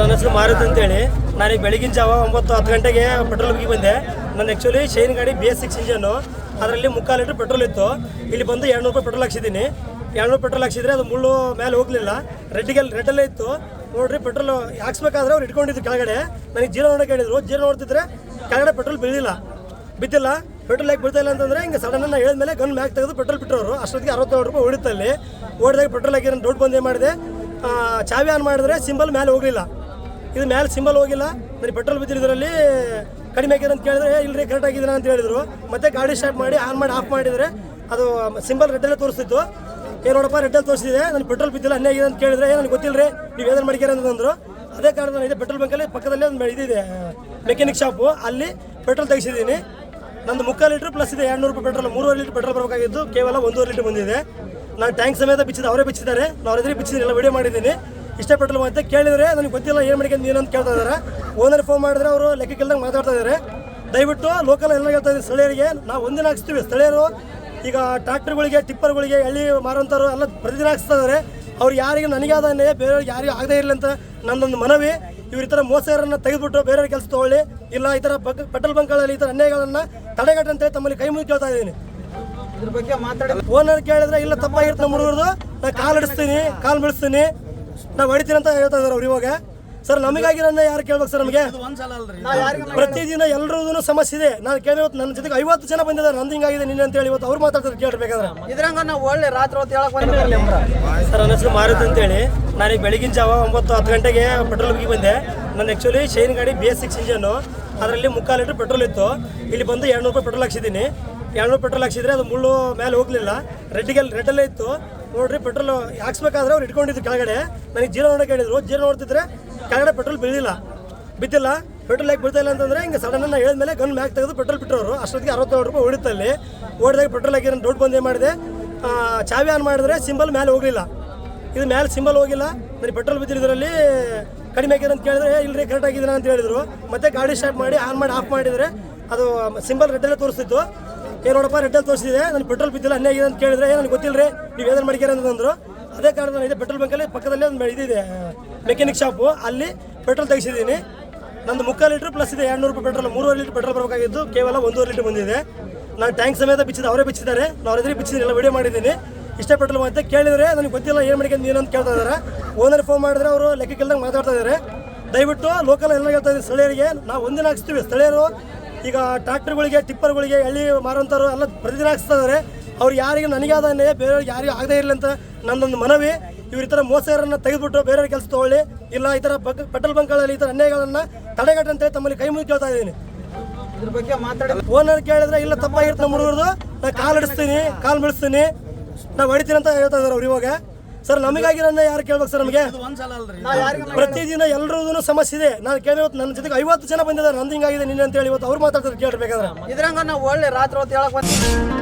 ನನ್ನ ಹೆಸರು ಮಾರುತಿ ಅಂತೇಳಿ. ನಾನು ಈಗ ಬೆಳಗಿನ ಜಾವ ಒಂಬತ್ತು ಹತ್ತು ಗಂಟೆಗೆ ಪೆಟ್ರೋಲ್ ಹೋಗಿ ಬಂದೆ. ನನ್ನ ಆ್ಯಕ್ಚುಲಿ ಶೈನ್ ಗಾಡಿ ಬಿ ಎಸ್ ಸಿಕ್ಸ್ ಇಂಜನ್ನು ಅದರಲ್ಲಿ ಮುಕ್ಕಾಲು ಲೀಟ್ರ್ ಪೆಟ್ರೋಲ್ ಇತ್ತು. ಇಲ್ಲಿ ಬಂದು ಎರಡು ರೂಪಾಯಿ ಪೆಟ್ರೋಲ್ ಹಾಕ್ಸಿದ್ದೀನಿ. ಎರಡು ಪೆಟ್ರೋಲ್ ಹಾಕ್ಸಿದ್ರೆ ಅದು ಮುಳ್ಳು ಮೇಲೆ ಹೋಗಲಿಲ್ಲ. ರೆಡ್ಡಿಗೆ ರೆಡ್ಡಲ್ಲೇ ಇತ್ತು. ನೋಡ್ರಿ ಪೆಟ್ರೋಲ್ ಹಾಕ್ಸ್ಬೇಕಾದ್ರೆ ಅವ್ರು ಇಟ್ಕೊಂಡಿದ್ದು ಕೆಳಗಡೆ. ನನಗೆ ಜೀರೋ ನೋಡೋಕೆ ಹೇಳಿದ್ರು. ಜೀರೋ ನೋಡ್ತಿದ್ರೆ ಕೆಳಗಡೆ ಪೆಟ್ರೋಲ್ ಬೀಳಲಿಲ್ಲ ಬಿದ್ದಿಲ್ಲ. ಪೆಟ್ರೋಲ್ ಯಾಕೆ ಬಿಡ್ತಾ ಇಲ್ಲ ಅಂತಂದ್ರೆ ಹಿಂಗೆ ಸಡನ್ ನಾನು ಹೇಳಿದ್ಮೇಲೆ ಗನ್ ಮ್ಯಾಕ್ ತೆಗೆದು ಪೆಟ್ರೋಲ್ ಬಿಟ್ಟರು ಅಷ್ಟೊತ್ತಿಗೆ ಅರವತ್ತೇಳು ರೂಪಾಯಿ ಹೊಡಿತಲ್ಲಿ ಓಡಿದಾಗ ಪೆಟ್ರೋಲ್ ಹಾಕಿ ನಾನು ದುಡ್ಡು ಬಂದೇ ಮಾಡಿದೆ? ಚಾವಿ ಆನ್ ಮಾಡಿದ್ರೆ ಸಿಂಬಲ್ ಮೇಲೆ ಹೋಗಲಿಲ್ಲ. ಇದು ಮೇಲೆ ಸಿಂಬಲ್ ಹೋಗಿಲ್ಲ ಬರೀ ಪೆಟ್ರೋಲ್ ಬಿದ್ದಿರೋದ್ರಲ್ಲಿ ಕಡಿಮೆ ಆಗಿದೆ ಅಂತ ಕೇಳಿದ್ರೆ "ಏ, ಇಲ್ರಿ ಕರೆಕ್ಟ್ ಆಗಿದ್ದೀರಾ? ಅಂತ ಹೇಳಿದ್ರು. ಮತ್ತೆ ಗಾಡಿ ಸ್ಟಾರ್ಟ್ ಮಾಡಿ ಆನ್ ಮಾಡಿ ಆಫ್ ಮಾಡಿದರೆ ಅದು ಸಿಂಬಲ್ ರೆಡ್ಡಲ್ಲೇ ತೋರಿಸ್ತಿತ್ತು. ಏನು ನೋಡಪ್ಪ ರೆಡ್ಡಲ್ಲಿ ತೋರಿಸಿದೆ ನನಗೆ ಪೆಟ್ರೋಲ್ ಬಿದ್ದಿಲ್ಲ ಅನ್ನೇ ಆಗಿದೆ ಅಂತ ಕೇಳಿದ್ರೆ "ಏ, ನನಗೆ ಗೊತ್ತಿಲ್ಲ ರೀ ನೀವು ಏನಾರು ಅಂತ ಅಂತಂದ್ರು ಅದೇ ಕಾರಣದ ಇದೆ ಪೆಟ್ರೋಲ್ ಬಂಕಲ್ಲಿ ಪಕ್ಕದಲ್ಲೇ ಒಂದು ಇದಿದೆ ಮೆಕ್ಯಾನಿಕ್ ಶಾಪು ಅಲ್ಲಿ ಪೆಟ್ರೋಲ್ ತೆಗಿಸಿದ್ದೀನಿ. ನಂದು ಮುಕ್ಕಾಲು ಲೀಟ್ರ್ ಪ್ಲಸ್ ಇದೆ ಎರಡು ರೂಪಾಯಿ ಪೆಟ್ರೋಲ್ ಮೂರುವರೆ ಲೀಟ್ರ್ ಪೆಟ್ರೋಲ್ ಬರಬೇಕಾಗಿತ್ತು ಕೇವಲ ಒಂದೂವರೆ ಲೀಟ್ರ್ ಬಂದಿದೆ. ನಾನು ಟ್ಯಾಂಕ್ ಸಮೇತ ಬಿಚ್ಚಿದೆ ಅವರೇ ಬಿಚ್ಚಿದ್ದಾರೆ. ನಾವು ಎದುರು ಬಿಚ್ಚಿದ್ದೀನಿ ಎಲ್ಲ ವಿಡಿಯೋ ಮಾಡಿದ್ದೀನಿ. ಇಷ್ಟೇ ಪೆಟ್ರೋಲ್ ಅಂತ ಕೇಳಿದ್ರೆ ನನಗೆ ಗೊತ್ತಿಲ್ಲ ಏನು ಮಾಡಿಕೊಂಡು ನೀನು ಅಂತ ಕೇಳ್ತಾ ಇದ್ದಾರೆ ಓನರ್ ಫೋನ್ ಮಾಡಿದ್ರೆ ಅವರು ಲೆಕ್ಕಕ್ಕಿಲ್ದಂಗೆ ಮಾತಾಡ್ತಾ ಇದ್ದಾರೆ ದಯವಿಟ್ಟು ಲೋಕಲ್ ಎಲ್ಲ ಹೇಳ್ತಾ ಇದ್ದೀನಿ ಸ್ಥಳೀಯರಿಗೆ. ನಾವು ಒಂದಿನ ಹಾಕ್ಸ್ತೀವಿ. ಸ್ಥಳೀಯರು ಈಗ ಟ್ರಾಕ್ಟರ್ಗಳಿಗೆ ಟಿಪ್ಪರ್ಗಳಿಗೆ ಹಳ್ಳಿ ಮಾರೋಂಥವ್ರು ಎಲ್ಲ ಪ್ರತಿದಿನ ಹಾಕ್ಸ್ತಾ ಇದ್ದಾರೆ ಅವ್ರು ಯಾರಿಗೆ ನನಗೆ ಆದಾನೆ ಬೇರೆಯವ್ರಿಗೆ ಯಾರಿಗೂ ಆಗದೇ ಇರಲಿ ಅಂತ ನನ್ನೊಂದು ಮನವಿ. ಇವ್ರ ಈ ಥರ ಮೋಸರನ್ನು ತೆಗೆದುಬಿಟ್ಟು ಬೇರೆಯವ್ರ ಕೆಲಸ ತೊಗೊಳ್ಳಿ. ಇಲ್ಲ ಈ ಥರ ಬಗ್ ಪೆಟ್ರೋಲ್ ಬಂಕ್ಗಳಲ್ಲಿ ಈ ಥರ ಅನ್ಯಾಯಗಳನ್ನು ತಡೆಗಟ್ಟಂತೆ ತಮ್ಮಲ್ಲಿ ಕೈ ಮುಗಿ ಕೇಳ್ತಾ ಇದ್ದೀನಿ. ಇದ್ರ ಬಗ್ಗೆ ಮಾತಾಡಿ. ಓನರ್ ಕೇಳಿದ್ರೆ ಇಲ್ಲ ತಪ್ಪಾಗಿರುತ್ತೆ ನಮ್ಮ ಹುಡುಗರದು. ನಾ ಕಾಲ್ ಹಿಡಿಸ್ತೀನಿ ಕಾಲ್ ಬಿಡಿಸ್ತೀನಿ ನಾ ಹೊಡಿತೀನಿ ಅಂತ ಹೇಳ್ತಾ ಇದಾರೆ ಅವ್ರು ಇವಾಗ. ಸರ್ ನಮಗಾಗಿರೋನ್ನ ಯಾರು ಕೇಳ್ಬೇಕು ಸರ್ ನಮಗೆ? ಪ್ರತಿದಿನ ಎಲ್ಲರದ್ದು ಸಮಸ್ಯೆ ಇದೆ. ನಾನು ಕೇಳಿವತ್ತು ನನ್ನ ಜೊತೆಗೆ ಐವತ್ತು ಜನ ಬಂದಿದ್ದಾರೆ. ನಂದು ಹಿಂಗಾಗಿದೆ ನಿನ್ನೆ ಅಂತ ಹೇಳಿ ಇವತ್ತು ಅವ್ರು ಮಾತಾಡ್ತಾರೆ ಕೇಳಬೇಕಾದ್ರೆ. ಇದ್ರಂಗ ನಾವು ಒಳ್ಳೆ ರಾತ್ರಿ ಹೊತ್ತು ಹೇಳಕ್ ಬಂದಿರಲಿ ಸರ್ ನನ್ನ ಹೆಸರು ಮಾರುತಿ ಅಂತೇಳಿ. ನಾನು ಈಗ ಬೆಳಗಿನ ಜಾವ ಒಂಬತ್ತು ಹತ್ತು ಗಂಟೆಗೆ ಪೆಟ್ರೋಲ್ ಹೋಗಿ ಬಂದೆ. ನನ್ನ ಆ್ಯಕ್ಚುಲಿ ಶೈನ್ ಗಾಡಿ ಬಿ ಎಸ್ ಸಿಕ್ಸ್ ಇಂಜನ್ನು ಅದರಲ್ಲಿ ಮುಕ್ಕಾಲು ಲೀಟ್ರ್ ಪೆಟ್ರೋಲ್ ಇತ್ತು. ಇಲ್ಲಿ ಬಂದು ಎರಡು ರೂಪಾಯಿ ಪೆಟ್ರೋಲ್ ಹಾಕ್ಸಿದ್ದೀನಿ. ಎರಡು ಪೆಟ್ರೋಲ್ ಹಾಕ್ಸಿದ್ರೆ ಅದು ಮುಳ್ಳು ಮೇಲೆ ಹೋಗಲಿಲ್ಲ. ರೆಡ್ಡಿಗೆ ರೆಡ್ಡಲ್ಲೇ ಇತ್ತು. ನೋಡ್ರಿ ಪೆಟ್ರೋಲ್ ಹಾಕ್ಸ್ಬೇಕಾದ್ರೆ ಅವ್ರು ಇಟ್ಕೊಂಡಿದ್ರು ಕೆಳಗಡೆ. ನನಗೆ ಜೀರೋ ನೋಡೋಕೆ ಹೇಳಿದ್ರು. ಜೀರೋ ನೋಡ್ತಿದ್ರೆ ಕೆಳಗಡೆ ಪೆಟ್ರೋಲ್ ಬೀಳಿಲ್ಲ. ಬಿದ್ದಿಲ್ಲ. ಪೆಟ್ರೋಲ್ ಯಾಕೆ ಬಿಡ್ತಾ ಇಲ್ಲ ಅಂತಂದ್ರೆ ಹಿಂಗೆ ಸಡನ್ ನಾನು ಹೇಳಿದ್ಮೇಲೆ ಗನ್ ಮ್ಯಾಕ್ ತೆಗೆದು ಪೆಟ್ರೋಲ್ ಬಿಟ್ಟರು ಅಷ್ಟೊತ್ತಿಗೆ ಅರವತ್ತೇಳು ರೂಪಾಯಿ ಹೊಡಿತಲ್ಲಿ ಓಡಿದಾಗ ಪೆಟ್ರೋಲ್ ಹಾಕಿ ನಾನು ದೊಡ್ಡ ಬಂದೇ ಮಾಡಿದೆ? ಚಾವಿ ಆನ್ ಮಾಡಿದ್ರೆ ಸಿಂಬಲ್ ಮೇಲೆ ಹೋಗಲಿಲ್ಲ. ಇದು ಮೇಲೆ ಸಿಂಬಲ್ ಹೋಗಿಲ್ಲ. ನನಗೆ ಪೆಟ್ರೋಲ್ ಬಿದ್ದಿರೋದ್ರಲ್ಲಿ ಕಡಿಮೆ ಆಗಿದೆ ಅಂತ ಕೇಳಿದ್ರೆ ಇಲ್ಲರಿ ಕರೆಕ್ಟ್ ಆಗಿದ್ದೀರಾ? ಅಂತ ಹೇಳಿದ್ರು. ಮತ್ತೆ ಗಾಡಿ ಸ್ಟಾರ್ಟ್ ಮಾಡಿ ಆನ್ ಮಾಡಿ ಆಫ್ ಮಾಡಿದರೆ ಅದು ಸಿಂಬಲ್ ರೆಡ್ಡಲ್ಲೇ ತೋರಿಸ್ತಿತ್ತು. ಏನು ನೋಡಪ್ಪ ರೆಡ್ಡಲ್ಲಿ ತೋರಿಸಿದೆ ನನಗೆ ಪೆಟ್ರೋಲ್ ಬಿದ್ದಿಲ್ಲ ಆಗಿದೆ ಅಂತ ಕೇಳಿದ್ರೆ ನನಗೆ ಗೊತ್ತಿಲ್ಲ ರೀ ನೀವು ಏನಾರು ಮಾಡಿದ್ದೀರ ಅಂತಂದ್ರು ಅದೇ ನಾನು ಇದೆ ಪೆಟ್ರೋಲ್ ಬಂಕಲ್ಲಿ ಪಕ್ಕದಲ್ಲೇ ಒಂದು ಇದಿದೆ ಮೆಕ್ಯಾನಿಕ್ ಶಾಪು ಅಲ್ಲಿ ಪೆಟ್ರೋಲ್ ತೆಗೆಸಿದ್ದೀನಿ. ನಂದು ಮುಕ್ಕಾಲು ಲೀಟ್ರ್ ಪ್ಲಸ್ ಇದೆ ಎರಡು ರೂಪಾಯಿ ಪೆಟ್ರೋಲ್ ಮೂರುವರೆ ಲೀಟ್ರ್ ಪೆಟ್ರೋಲ್ ಬರಬೇಕಾಗಿದ್ದು ಕೇವಲ ಒಂದೂವರೆ ಲೀಟ್ರ್ ಬಂದಿದೆ. ನಾನು ಟ್ಯಾಂಕ್ ಸಮೇತ ಬಿಚ್ಚಿದ ಅವರೇ ಬಿಚ್ಚಿದ್ದಾರೆ. ನಾವು ಎದುರು ಬಿಚ್ಚಿದ್ದೀನಿ ಎಲ್ಲ ವೀಡಿಯೋ ಮಾಡಿದ್ದೀನಿ. ಇಷ್ಟೇ ಪೆಟ್ರೋಲ್ ಮತ್ತೆ ಕೇಳಿದ್ರೆ ನನಗೆ ಗೊತ್ತಿಲ್ಲ ಏನು ಮಾಡಿಕೆ ನೀನು ಅಂತ ಕೇಳ್ತಾ ಇದ್ದಾರೆ ಓನರ್ ಫೋನ್ ಮಾಡಿದ್ರೆ ಅವರು ಲೆಕ್ಕಕ್ಕಿಲ್ದಂಗೆ ಮಾತಾಡ್ತಾ ಇದ್ದಾರೆ ದಯವಿಟ್ಟು ಲೋಕಲ್ ಎಲ್ಲ ಹೇಳ್ತಾ ಇದ್ದೀನಿ ಸ್ಥಳೀಯರಿಗೆ. ನಾವು ಒಂದಿನ ಹಾಕ್ಸ್ತೀವಿ, ಸ್ಥಳೀಯರು ಈಗ ಟ್ರ್ಯಾಕ್ಟರ್ಗಳಿಗೆ ಟಿಪ್ಪರ್ಗಳಿಗೆ ಎಳ್ಳಿ ಮಾರುವಂಥವ್ರು ಎಲ್ಲ ಪ್ರತಿದಿನ ಹಾಕ್ಸ್ತಾ ಇದ್ದಾರೆ ಅವ್ರು ಯಾರಿಗೆ ನನಗೆ ಆದಾನೆ ಬೇರೆಯವ್ರಿಗೆ ಯಾರಿಗೂ ಆಗದೇ ಇರಲಿ ಅಂತ ನನ್ನೊಂದು ಮನವಿ. ಇವ್ರ ಈ ಥರ ಮೋಸಗಾರನ್ನ ತೆಗೆದುಬಿಟ್ಟು ಬೇರೆಯವ್ರ ಕೆಲಸ ತೊಗೊಳ್ಳಿ. ಇಲ್ಲ ಈ ಥರ ಬಗ್ ಪೆಟ್ರೋಲ್ ಬಂಕ್ಗಳಲ್ಲಿ ಈ ಥರ ಅನ್ಯಾಯಗಳನ್ನು ತಡೆಗಟ್ಟಂತೆ ತಮ್ಮಲ್ಲಿ ಕೈ ಮುಗಿದು ಕೇಳ್ತಾ ಇದ್ದೀನಿ. ಇದ್ರ ಬಗ್ಗೆ ಮಾತಾಡಿ. ಓನರ್ ಕೇಳಿದ್ರೆ ಇಲ್ಲ ತಪ್ಪಾಗಿರುತ್ತೆ ನಮ್ಮ ಹುಡುಗರದು ನಾ ಕಾಲ್ ಹಿಡಿಸ್ತೀನಿ ಕಾಲ್ ಬಿಡಿಸ್ತೀನಿ ನಾವು ಹೊಡಿತೀನಿ ಅಂತ ಹೇಳ್ತಾ ಇದ್ದಾರೆ ಅವ್ರು ಇವಾಗ. ಸರ್ ನಮಗಾಗಿರೋನ್ನ ಯಾರು ಕೇಳ್ಬೇಕು ಸರ್ ನಮಗೆ? ಪ್ರತಿದಿನ ಎಲ್ಲರದ್ದು ಸಮಸ್ಯೆ ಇದೆ. ನಾನು ಕೇಳಿ ನನ್ನ ಜೊತೆಗೆ ಐವತ್ತು ಜನ ಬಂದಿದ್ದಾರೆ. ನಂದು ಹಿಂಗಾಗಿದೆ ನಿನ್ನೆ ಅಂತ ಹೇಳಿ ಇವತ್ತು ಅವ್ರು ಮಾತಾಡ್ತಾರೆ ಕೇಳಬೇಕಾದ್ರೆ. ಇದ್ರಂಗ ನಾವು ಒಳ್ಳೆ ರಾತ್ರಿ ಹೊತ್ತು ಹೇಳಕ್ ಬಂದಿರಲಿ